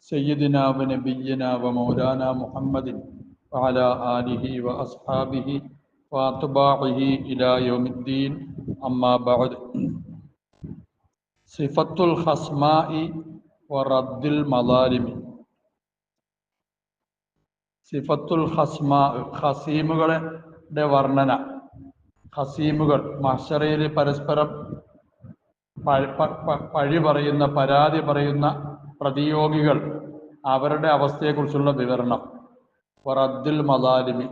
سيدنا ونبينا ومولانا محمد وعلى آله وأصحابه وأتباعه إلى يوم الدين أما بعد صفة الخصماء ورد المظالم സിഫത്തുൽ ഹസ്മ ഹസീമുകളുടെ വർണ്ണന ഹസീമുകൾ മഷറയിൽ പരസ്പരം പഴ- പ- പ- പഴി പറയുന്ന പരാതി പറയുന്ന പ്രതിയോഗികൾ അവരുടെ അവസ്ഥയെക്കുറിച്ചുള്ള വിവരണം. വറദ്ദുൽ മദാലിമി.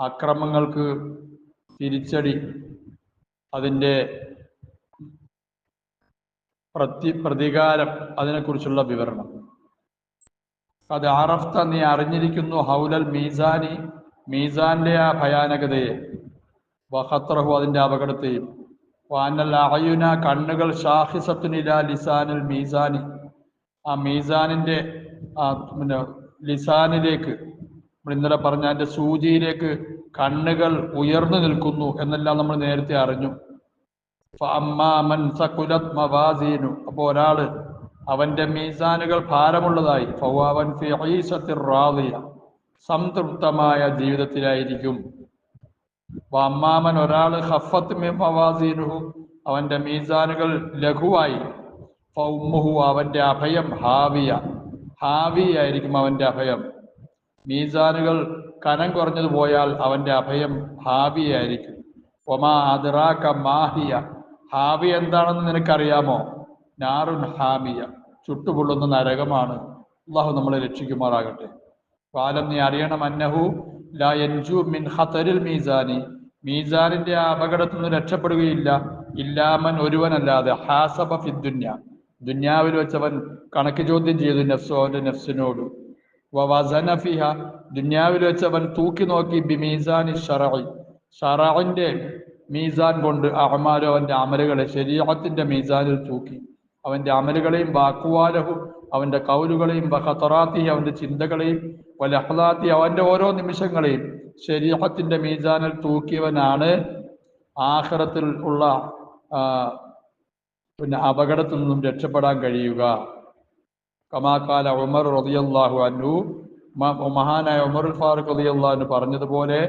അക്രമങ്ങൾക്ക് തിരിച്ചടി. അതിന്റെ പ്രതി പ്രതികാരം അതിനെക്കുറിച്ചുള്ള വിവരണം. അത് ആറഫ്ത നീ അറിഞ്ഞിരിക്കുന്നു ഹൗലൽ മീസാനി മീസാന്റെ ആ ഭയാനകതയെ. വഹത്രഹു അതിന്റെ അപകടത്തെയും. വാനൽ അഹയുന കണ്ണുകൾ ഷാഹിസത്തുനില ലിസാനൽ മീസാനി. ആ മീസാനിന്റെ ആ പിന്നെ ലിസാനിലേക്ക് നമ്മൾ ഇന്നലെ പറഞ്ഞ അതിന്റെ സൂചിയിലേക്ക് കണ്ണുകൾ ഉയർന്നു നിൽക്കുന്നു എന്നെല്ലാം നമ്മൾ നേരത്തെ അറിഞ്ഞു. അപ്പൊ മവാസീനു. അപ്പോൾ ഒരാൾ അവന്റെ മീസാനുകൾ ഭാരമുള്ളതായി. ഫവാവൻ റാദിയ. സംതൃപ്തമായ ജീവിതത്തിലായിരിക്കും. അമ്മാമൻ ഒരാൾ ഹഫത്ത് അവന്റെ മീസാനുകൾ ലഘുവായി. ഫൗമ്മുഹു അവന്റെ അഭയം ഹാവിയ. ഹാവിയായിരിക്കും അവന്റെ അഭയം. മീസാനുകൾ കനം കുറഞ്ഞത് പോയാൽ അവന്റെ അഭയം ഹാവിയായിരിക്കും. ഒമാ അതിറാക്ക മാഹിയ. ഹാവി എന്താണെന്ന് നിനക്കറിയാമോ? നാറുൻ ഹാമിയ. ചുട്ടുപൊള്ളുന്ന നരകമാണ്. അള്ളാഹു നമ്മളെ രക്ഷിക്കുമാറാകട്ടെ. കാലം നീ അറിയണം അന്നഹു ലാ യൻജു മിൻ ഹതരിൽ മീസാനി. മീസാനിന്റെ ആ അപകടത്തിൽ നിന്ന് രക്ഷപ്പെടുകയില്ല. ഇല്ലാമൻ ഒരുവനല്ലാതെ ഹാസബ ഫിദ്ദുന്യ ദുന്യാവിൽ വെച്ചവൻ കണക്ക് ചോദ്യം ചെയ്തു നഫ്സോ അവന്റെ നഫ്സിനോട്. വസനഫിഹ ദുന്യാവിൽ വെച്ചവൻ തൂക്കി നോക്കി ബിമീസാനി ഷറായി ഷറാവിന്റെ മീസാൻ കൊണ്ട് അഹമാലോ അവന്റെ അമലുകളെ ശരീഅത്തിന്റെ മീസാനിൽ തൂക്കി. അവന്റെ അമലുകളെയും വാക്കുവാലവും അവന്റെ കൗലുകളെയും ബഹത്തറാത്തി അവന്റെ ചിന്തകളെയും വലഹലാത്തി അവന്റെ ഓരോ നിമിഷങ്ങളെയും ശരീഅത്തിന്റെ മീസാനിൽ തൂക്കിയവനാണ് ആഹ്റത്തിൽ ഉള്ള പിന്നെ അപകടത്തിൽ നിന്നും രക്ഷപ്പെടാൻ കഴിയുക. കമാക്കാല ഉമർ റളിയല്ലാഹു അനു മഹാനായ ഉമർ ഫാറൂഖ് റളിയല്ലാഹു അനു പറഞ്ഞതുപോലെ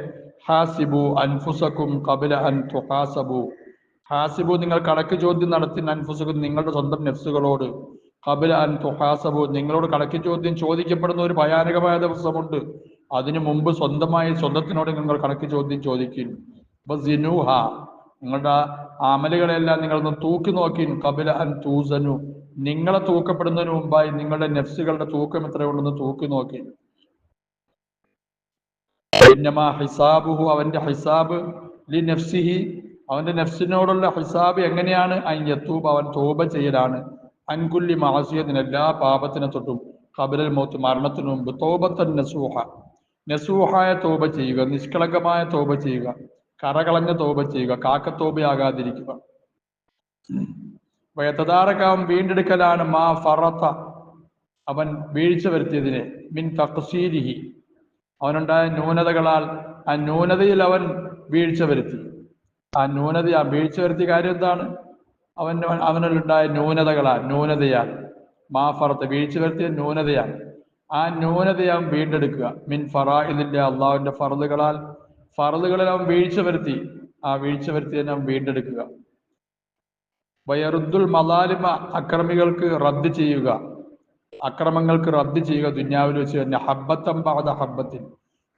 ഹാസിബു അൻഫുസക്കും കബില അൻ തുഹാസബു. ഹാസിബു നിങ്ങൾ കണക്ക് ചോദ്യം നടത്തി അൻഫുസക്കും നിങ്ങളുടെ സ്വന്തം നെഫ്സുകളോട്. കബില അൻ തുഹാസബു നിങ്ങളോട് കണക്ക് ചോദ്യം ചോദിക്കപ്പെടുന്ന ഒരു ഭയാനകമായ ദിവസമുണ്ട്. അതിനു മുമ്പ് സ്വന്തമായി സ്വന്തത്തിനോട് നിങ്ങൾ കണക്ക് ചോദ്യം ചോദിക്കും. നിങ്ങളുടെ അമലുകളെല്ലാം നിങ്ങളൊന്ന് തൂക്കി നോക്കി കബില അൻ തൂസനു. നിങ്ങളെ തൂക്കപ്പെടുന്നതിന് മുമ്പായി നിങ്ങളുടെ നെഫ്സുകളുടെ തൂക്കം എത്രയുണ്ടെന്ന് തൂക്കി നോക്കി ഹിസാബുഹു അവന്റെ ഹിസാബ് ലി നഫ്സിഹി. അവന്റെ നെഫ്സിനോടുള്ള ഹിസാബ് എങ്ങനെയാണ്? അൻ യത്തൂബ് അവൻ തോബ ചെയ്യലാണ്. അൻകുല്ലി മാസിയത്തിന് എല്ലാ പാപത്തിനെ തൊട്ടും. കബിലൽ മൗത്ത് മരണത്തിനു മുമ്പ്. തോബത്തൻ നസൂഹ. നസൂഹായ തോപ ചെയ്യുക നിഷ്കളങ്കമായ തോപ ചെയ്യുക. കറകളഞ്ഞ തോപ ചെയ്യുക കാക്കത്തോപയാകാതിരിക്കുക. വയത്തതാറക്കാവൻ വീണ്ടെടുക്കലാണ് മാ ഫറത്ത അവൻ വീഴ്ച വരുത്തിയതിനെ മിൻ തക്സീരിഹി അവനുണ്ടായ ന്യൂനതകളാൽ ആ ന്യൂനതയിൽ അവൻ വീഴ്ച വരുത്തി. ആ ന്യൂനത ആ വീഴ്ച വരുത്തിയ കാര്യം എന്താണ്? അവൻ അവനിലുണ്ടായ ന്യൂനതകളാൽ ന്യൂനതയാൽ. മാഫറത്ത് വീഴ്ച വരുത്തിയ ന്യൂനതയാൽ. ആ ന്യൂനതയെ വീണ്ടെടുക്കുക. മിൻ ഫറാ ഇതിന്റെ അള്ളാഹുവിന്റെ ഫറലുകളാൽ ഫറലുകളിൽ അവൻ വീഴ്ച വരുത്തി. ആ വീഴ്ച വരുത്തിയതിനെ അവൻ വീണ്ടെടുക്കുക. വയറുദ്ദുൽ മലാലിമ അക്രമികൾക്ക് റദ്ദ് ചെയ്യുക. അക്രമങ്ങൾക്ക് റദ്ദ് ചെയ്യുക ദുന്യാവിൽ വെച്ച് തന്നെ. ഹബ്ബത്തം പാത ഹബ്ബത്തിൻ.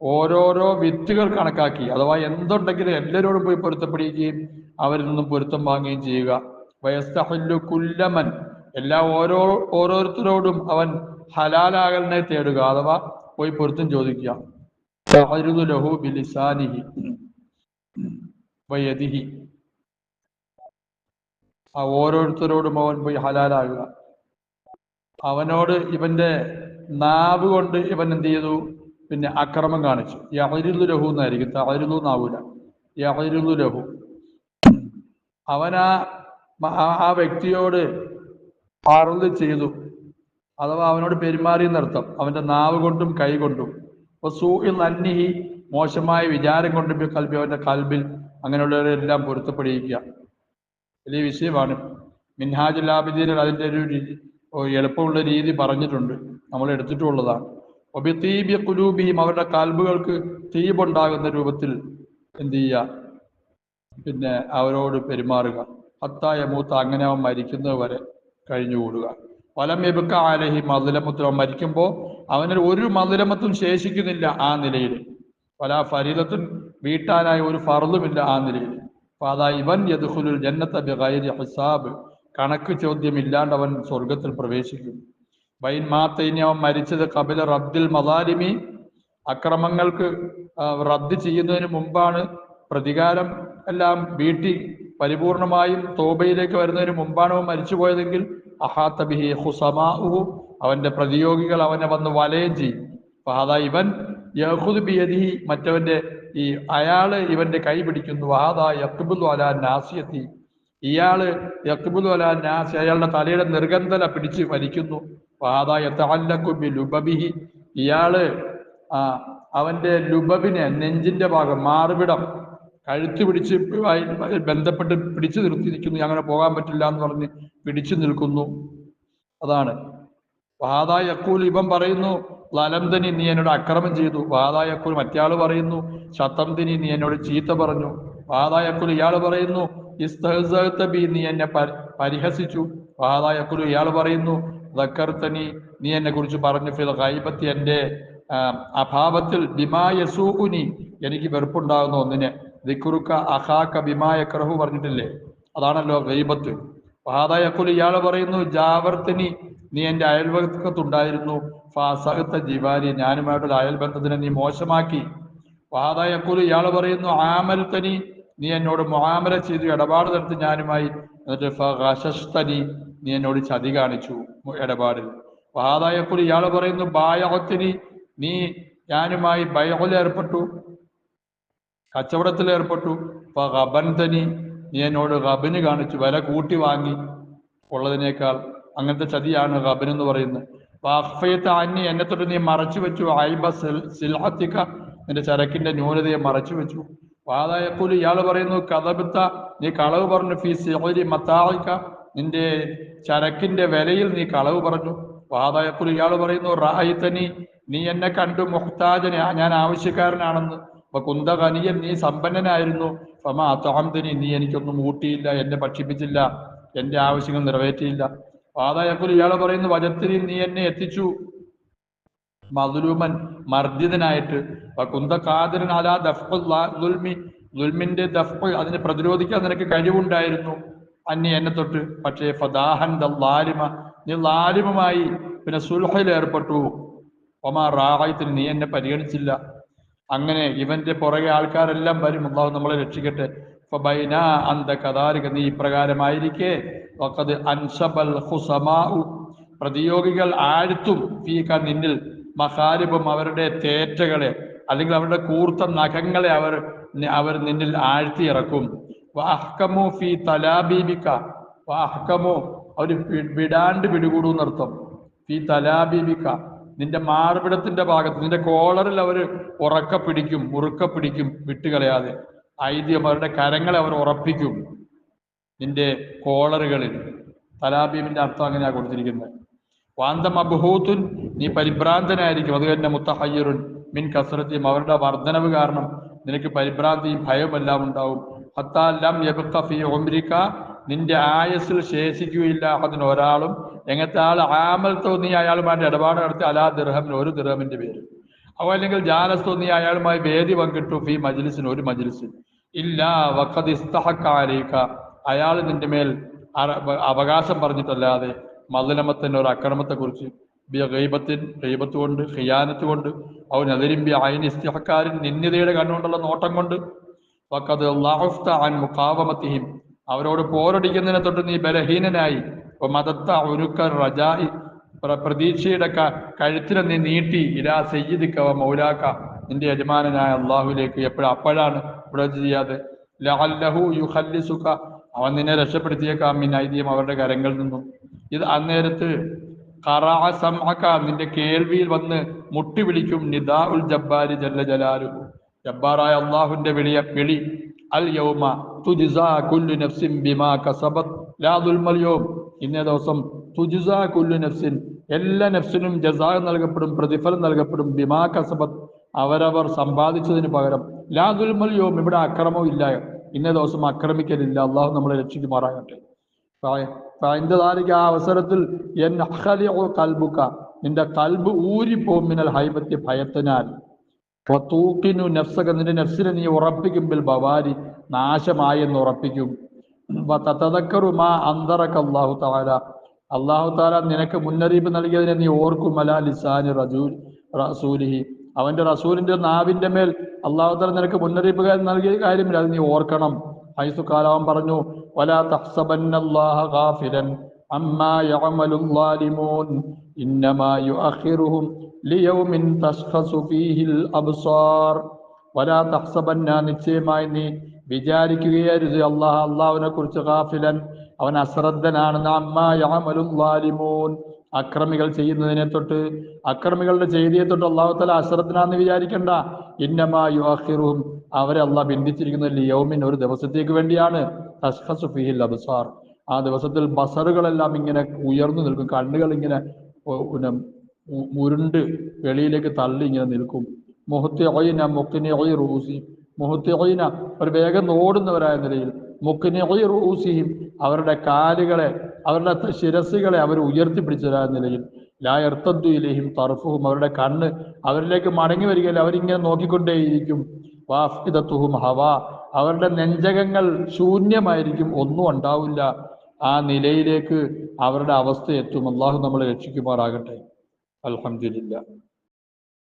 ഓരോരോ വിത്തുകൾ കണക്കാക്കി. അഥവാ എന്തുണ്ടെങ്കിലും എല്ലാവരോടും പോയി പൊരുത്തപ്പെടുകയും അവരിൽ നിന്നും പൊരുത്തം വാങ്ങുകയും ചെയ്യുക. വയസ്തഹല്ലു കുല്ലമൻ. എല്ലാ ഓരോ ഓരോരുത്തരോടും അവൻ ഹലാലാകലിനെ തേടുക. അഥവാ പോയി പൊരുത്തം ചോദിക്കുക. ആ ഓരോരുത്തരോടും അവൻ പോയി ഹലാലാകുക. അവനോട് ഇവന്റെ നാവ് കൊണ്ട് ഇവൻ എന്ത് ചെയ്തു? പിന്നെ അക്രമം കാണിച്ചു. യഹരുലു ലഹു എന്നായിരിക്കും. തളരുന്നു എന്നാവൂല. യഹരുലു ലഹു. അവനാ ആ- വ്യക്തിയോട് അറുതി ചെയ്തു. അഥവാ അവനോട് പെരുമാറി എന്നർത്ഥം അവന്റെ നാവ് കൊണ്ടും കൈ കൊണ്ടും. അന്നിഹി മോശമായ വിചാരം കൊണ്ട് കൽബി അവന്റെ കൽബിൽ അങ്ങനെയുള്ളവരെല്ലാം പൊരുത്തപ്പെടിയിക്കുക വലിയ വിഷയമാണ്. മിൻഹാജുൽ ആബിദീനിൽ അതിന്റെ ഒരു എളുപ്പമുള്ള രീതി പറഞ്ഞിട്ടുണ്ട്. നമ്മൾ എടുത്തിട്ടുള്ളതാണ്. ഒബി തീബിയ കുലൂബിയും അവരുടെ കൽബുകൾക്ക് തീപുണ്ടാകുന്ന രൂപത്തിൽ എന്ത് ചെയ്യുക? പിന്നെ അവരോട് പെരുമാറുക. ഹത്തായ മൂത്ത അങ്ങനെ അവൻ മരിക്കുന്നത് വരെ കഴിഞ്ഞുകൂടുക. ഫലം എബുക്ക ആലഹി മധുലമത്തിൽ അവൻ മരിക്കുമ്പോൾ അവന് ഒരു മധുലമത്തും ശേഷിക്കുന്നില്ല ആ നിലയിൽ. പല ഫരീദത്തും വീട്ടാനായി ഒരു ഫറുതുമില്ല ആ നിലയിൽ. അതാ ഇവൻ യദുഹുലുൽ ജന്നത്ത ബിഗൈരി ഹിസാബ്. കണക്ക് ചോദ്യമില്ലാണ്ട് അവൻ സ്വർഗത്തിൽ പ്രവേശിക്കും. ബൈൻ മാത്ത ഇനി അവൻ മരിച്ചത് കപില റബ്ദിൽ മദാലിമി. അക്രമങ്ങൾക്ക് റദ്ദ് ചെയ്യുന്നതിന് മുമ്പാണ് പ്രതികാരം എല്ലാം വീട്ടി പരിപൂർണമായും തോബയിലേക്ക് വരുന്നതിന് മുമ്പാണ് അവൻ മരിച്ചുപോയതെങ്കിൽ ബിഹി ഹുസമാഉഹു അവന്റെ പ്രതിയോഗികൾ അവനെ വന്ന് വലയം ചെയ്യും. ഫാദാ ഇവൻ യഹുദ് ബിയദിഹി മറ്റവന്റെ ഈ അയാൾ ഇവന്റെ കൈ പിടിക്കുന്നു. വാദാ യക്ബുൽ അല നാസിയത്തി. ഇയാൾ യക്ബുൽ അല നാസി അയാളുടെ തലയുടെ നിർഗന്ധന പിടിച്ച് വലിക്കുന്നു. വാദാ യതഅല്ലഖു ബി ലുബബിഹി. ഇയാൾ ആ അവന്റെ ലുബബിനെ നെഞ്ചിന്റെ ഭാഗം മാറുവിടം കഴുത്ത് പിടിച്ച് ബന്ധപ്പെട്ട് പിടിച്ചു നിർത്തിയിരിക്കുന്നു. അങ്ങനെ പോകാൻ പറ്റില്ല എന്ന് പറഞ്ഞ് പിടിച്ചു നിൽക്കുന്നു. അതാണ്. വാദായക്കൂൽ ഇവൻ പറയുന്നു ലലംതനി നീ എന്നോട് അക്രമം ചെയ്തു. വാദായക്കൂൽ മറ്റയാൾ പറയുന്നു ശതംതിനി നീ എന്നോട് ചീത്ത പറഞ്ഞു. വാദായക്കുൽ ഇയാൾ പറയുന്നു ഇസ്തഹസഹത്തബി നീ എന്നെ പരിഹസിച്ചു. വാദാ വാദായക്കുൽ ഇയാൾ പറയുന്നു ദക്കർത്തനി നീ എന്നെ കുറിച്ച് പറഞ്ഞു ഫിൽ ഹൈബത്തി എന്റെ അഭാവത്തിൽ ദിമായസൂനി എനിക്ക് വെറുപ്പുണ്ടാകുന്ന ഒന്നിനെ. ദിക്കുറുക്ക അഹാക്ക കറഹു പറഞ്ഞിട്ടില്ലേ? അതാണല്ലോ ഗൈബത്ത്. ഫാദയക്കുൽ ഇയാൾ പറയുന്നു ജാവർത്തിനി നീ എന്റെ അയൽവക്കത്തുണ്ടായിരുന്നു. ഫാസഹത്ത ജിവാരി ഞാനുമായിട്ടുള്ള അയൽബന്ധത്തിനെ നീ മോശമാക്കി. ഫാദയക്കുൽ ഇയാൾ പറയുന്നു ആമൽത്തനി നീ എന്നോട് മുആമല ചെയ്തു ഇടപാട് നടത്തി ഞാനുമായി. എന്നിട്ട് ഫഹശസ്തനി നീ എന്നോട് ചതി കാണിച്ചു ഇടപാടിൽ. ഫാദയക്കുൽ ഇയാൾ പറയുന്നു ബായഹത്തിനി നീ ഞാനുമായി ബയഹുൽ ഏർപ്പെട്ടു. കച്ചവടത്തിൽ ഏർപ്പെട്ടു. അപ്പൊ ഗബൻതനി നീ എന്നോട് റബിന് കാണിച്ചു വില കൂട്ടി വാങ്ങി ഉള്ളതിനേക്കാൾ അങ്ങനത്തെ ചതിയാണ് ഗബൻ എന്ന് പറയുന്നത്. വാഫയത്ത് അന്നി എന്നെ തൊട്ട് നീ മറച്ചു വെച്ചു. ആയിബ സിൽ- സിൽഹത്തിക്ക നിന്റെ ചരക്കിന്റെ ന്യൂനതയെ മറച്ചു വെച്ചു. വാദായക്കൂലി ഇയാൾ പറയുന്നു കഥബിത്ത നീ കളവ് പറഞ്ഞു ഫീ സിഹരി മത്തായിക്ക നിന്റെ ചരക്കിന്റെ വിലയിൽ നീ കളവ് പറഞ്ഞു. വാദായക്കുൽ ഇയാൾ പറയുന്നു റായിത്തനി നീ എന്നെ കണ്ടു മുഹ്താജനെ ഞാൻ ആവശ്യക്കാരനാണെന്ന്. അപ്പൊ കുന്ത ഖനിയൻ നീ സമ്പന്നനായിരുന്നു. ഫമ നീ എനിക്കൊന്നും ഊട്ടിയില്ല എന്നെ ഭക്ഷിപ്പിച്ചില്ല എന്റെ ആവശ്യങ്ങൾ നിറവേറ്റിയില്ല. വാദായക്കുൽ ഇയാൾ പറയുന്നു വജത്തിനി നീ എന്നെ എത്തിച്ചു. മധുലൂമൻ മർദ്ദിതനായിട്ട് കുന്ത കാതിരൻ അലാ ദുൽമി. ദുൽമിന്റെ ദഫ് അതിനെ പ്രതിരോധിക്കാൻ നിനക്ക് കഴിവുണ്ടായിരുന്നു. അന്നി എന്നെ തൊട്ട് പക്ഷേ ഫദാഹൻ ദാലിമ നീ ലാലിമമായി പിന്നെ സുൽഹയിൽ ഏർപ്പെട്ടു. ഒമാ റാഹായത്തിന് നീ എന്നെ പരിഗണിച്ചില്ല. അങ്ങനെ ഇവന്റെ പുറകെ ആൾക്കാരെല്ലാം വരും. അള്ളാഹു നമ്മളെ രക്ഷിക്കട്ടെ. അന്ത നീ ഇപ്രകാരമായിരിക്കെ. പ്രതിയോഗികൾ ആഴ്ത്തും ഫീക നിന്നിൽ മഹാരിബും അവരുടെ തേറ്റകളെ അല്ലെങ്കിൽ അവരുടെ കൂർത്ത നഖങ്ങളെ അവർ അവർ നിന്നിൽ ആഴ്ത്തി ഇറക്കും. വാഹ്കമു ഫി തലാബീബിക്ക വാഹ്കമു അവർ വിടാണ്ട് പിടികൂടും എന്നർത്ഥം ഫി തലാബീബിക്ക നിന്റെ മാർപിടത്തിന്റെ ഭാഗത്ത് നിന്റെ കോളറിൽ അവർ ഉറക്ക പിടിക്കും മുറുക്ക പിടിക്കും വിട്ടുകളയാതെ. ഐദ്യം അവരുടെ കരങ്ങളെ അവർ ഉറപ്പിക്കും നിന്റെ കോളറുകളിൽ. തലാബീമിന്റെ അർത്ഥം അങ്ങനെയാണ് കൊടുത്തിരിക്കുന്നത്. വാന്തം അബുഹൂത്തുൻ നീ പരിഭ്രാന്തനായിരിക്കും. അത് തന്നെ മുത്തഹയ്യറുൻ മിൻ കസറത്തിയും. അവരുടെ വർധനവ് കാരണം നിനക്ക് പരിഭ്രാന്തിയും ഭയവുമെല്ലാം ഉണ്ടാവും. ഹത്താല്ലാം ഫി ഒമ്രിക്ക നിന്റെ ആയസ്സിൽ ശേഷിക്കുകയില്ല അതിന് ഒരാളും എങ്ങനത്തെ ആൾ ആമൽ തോന്നി അയാളുമായിട്ട് ഇടപാട് നടത്തി അലാ ദിർഹമിന് ഒരു ദിർഹമിന്റെ പേര് അവ അല്ലെങ്കിൽ ജാലസ് തോന്നി അയാളുമായി വേദി പങ്കിട്ടു ഫി മജ്ലിസിന് ഒരു മജ്ലിസിൽ. ഇല്ല വഖദ് അയാൾ നിന്റെ മേൽ അവകാശം പറഞ്ഞിട്ടല്ലാതെ മദലമത്തിന്റെ ഒരു അക്രമത്തെ കുറിച്ച് ഗൈബത്തിൻ ഗൈബത്ത് കൊണ്ട് ഹിയാനത്ത് കൊണ്ട് അവൻ അതിരിമ്പി അയിന് ഇസ്തിഹക്കാരൻ നിന്ദിതയുടെ കണ്ണുകൊണ്ടുള്ള നോട്ടം കൊണ്ട് വക്കത് ലഅഫ്ത അൻ മുഖാവമത്തിഹിം. അവരോട് പോരടിക്കുന്നതിനെ തൊട്ട് നീ ബലഹീനനായി. മതത്ത ഉരുക്ക റജായി പ്ര- പ്രതീക്ഷയുടെ കഴുത്തിനെ നീ നീട്ടി. ഇലാ സയ്യിദിക്കവ മൗലാക്ക നിന്റെ യജമാനനായ അള്ളാഹുലേക്ക് എപ്പോഴും അപ്പോഴാണ് ഇവിടെ ചെയ്യാതെ. ലഹല്ലഹു യുഹല്ലിസുക അവൻ നിന്നെ രക്ഷപ്പെടുത്തിയേക്കാം. മിൻ ഐതിയം അവരുടെ കരങ്ങളിൽ നിന്നും. ഇത് അന്നേരത്ത് കറാസമാക്ക നിന്റെ കേൾവിയിൽ വന്ന് മുട്ടി വിളിക്കും. നിദാ ഉൽ ജബ്ബാരി ജല്ല ജലാലു ജബ്ബാറായ അള്ളാഹുവിന്റെ വിളിയ വിളി. അൽ യൗമ തുജ്സാ കുല്ലു നഫ്സിം ബിമാ കസബത് ലാ ദുൽമൽ യൗം. ഇന്നേ ദിവസം തുജ്സാ കുല്ലു നഫ്സിൻ. എല്ലാ നഫ്സിനും ജസാ നൽകപ്പെടും പ്രതിഫലം നൽകപ്പെടും. ബിമാ കസബത് അവരവർ സമ്പാദിച്ചതിന് പകരം. ലാ യൗം. ഇവിടെ അക്രമവും ഇല്ല. ഇന്നേ ദിവസം അക്രമിക്കലില്ല. അള്ളാഹു നമ്മളെ രക്ഷിക്കുമാറാകട്ടെ. അതിന്റെതായിരിക്കും ആ അവസരത്തിൽ എൻ അഹലിഉ കൽബുക. നിന്റെ കൽബ് ഊരിപ്പോം മിനൽ ഹൈബത്തി ഭയത്തിനാൽ. തൂക്കിനു നഫ്സക. നിന്റെ നഫ്സിനെ നീ ഉറപ്പിക്കും ബിൽ ബവാരി നാശമായി എന്ന് ഉറപ്പിക്കും. വതതദക്കറു താല അള്ളാഹു തആല. നിനക്ക് മുന്നറിയിപ്പ് നൽകിയതിനെ നീ ഓർക്കുമല ലിസാനി റജൂൽ റസൂലിഹി. അവന്റെ റസൂലിന്റെ നാവിന്റെ മേൽ അല്ലാഹു തആല നിനക്ക് മുന്നറിയിപ്പ് നൽകിയ കാര്യമില്ല. അത് നീ ഓർക്കണം. ഹൈസു കാലാവൻ പറഞ്ഞു വലാ തഹ്സബന്നല്ലാഹ അമ്മാ യഅമലു ളാലിമൂൻ ഇന്നമാ യുഅഖിറുഹും ലിയൗമിൻ തശ്ഖസു ഫീഹിൽ അബ്സാർ. വലാ തഹ്സബന്ന നിശ്ചയമായി നീ വിചാരിക്കുകയരുത് അള്ളാഹ് അള്ളാഹുവിനെ കുറിച്ച് കാഫിലൻ അവൻ അശ്രദ്ധനാണെന്ന് അമ്മാ ളാലിമൂൻ. അക്രമികൾ ചെയ്യുന്നതിനെ തൊട്ട് അക്രമികളുടെ ചെയ്തിയെ തൊട്ട് അള്ളാഹു തല അശ്രദ്ധനാന്ന് വിചാരിക്കണ്ട. ഇന്നമാ യുഅഖിറുഹും അവരെ അള്ളാഹ് ബിന്ദിച്ചിരിക്കുന്ന ലിയൗമിൻ ഒരു ദിവസത്തേക്ക് വേണ്ടിയാണ്. തശ്ഖസു ഫീഹിൽ അബ്സാർ. ആ ദിവസത്തിൽ ബസറുകളെല്ലാം ഇങ്ങനെ ഉയർന്നു നിൽക്കും. കണ്ണുകൾ ഇങ്ങനെ പിന്നെ മുരുണ്ട് വെളിയിലേക്ക് തള്ളി ഇങ്ങനെ നിൽക്കും. മുഹത്തി ഒയിന മുക്കിനെ ഒയ് റൂസി. മുഹത്തി അവർ വേഗം ഓടുന്നവരായ നിലയിൽ മുക്കിനി റൂസിയും അവരുടെ കാലുകളെ അവരുടെ ശിരസുകളെ അവർ ഉയർത്തിപ്പിടിച്ചവരായ നിലയിൽ. ലായർത്തദ്ദുയിലേയും തർഫുഹും അവരുടെ കണ്ണ് അവരിലേക്ക് മടങ്ങി വരികയില്ല. അവരിങ്ങനെ നോക്കിക്കൊണ്ടേയിരിക്കും. വാഫിദത്തുഹും ഹവ. അവരുടെ നെഞ്ചകങ്ങൾ ശൂന്യമായിരിക്കും. ഒന്നും ഉണ്ടാവില്ല. ആ നിലയിലേക്ക് അവരുടെ അവസ്ഥ എത്തും. അള്ളാഹു നമ്മളെ രക്ഷിക്കുമാറാകട്ടെ. അൽഹംദുലില്ലാ.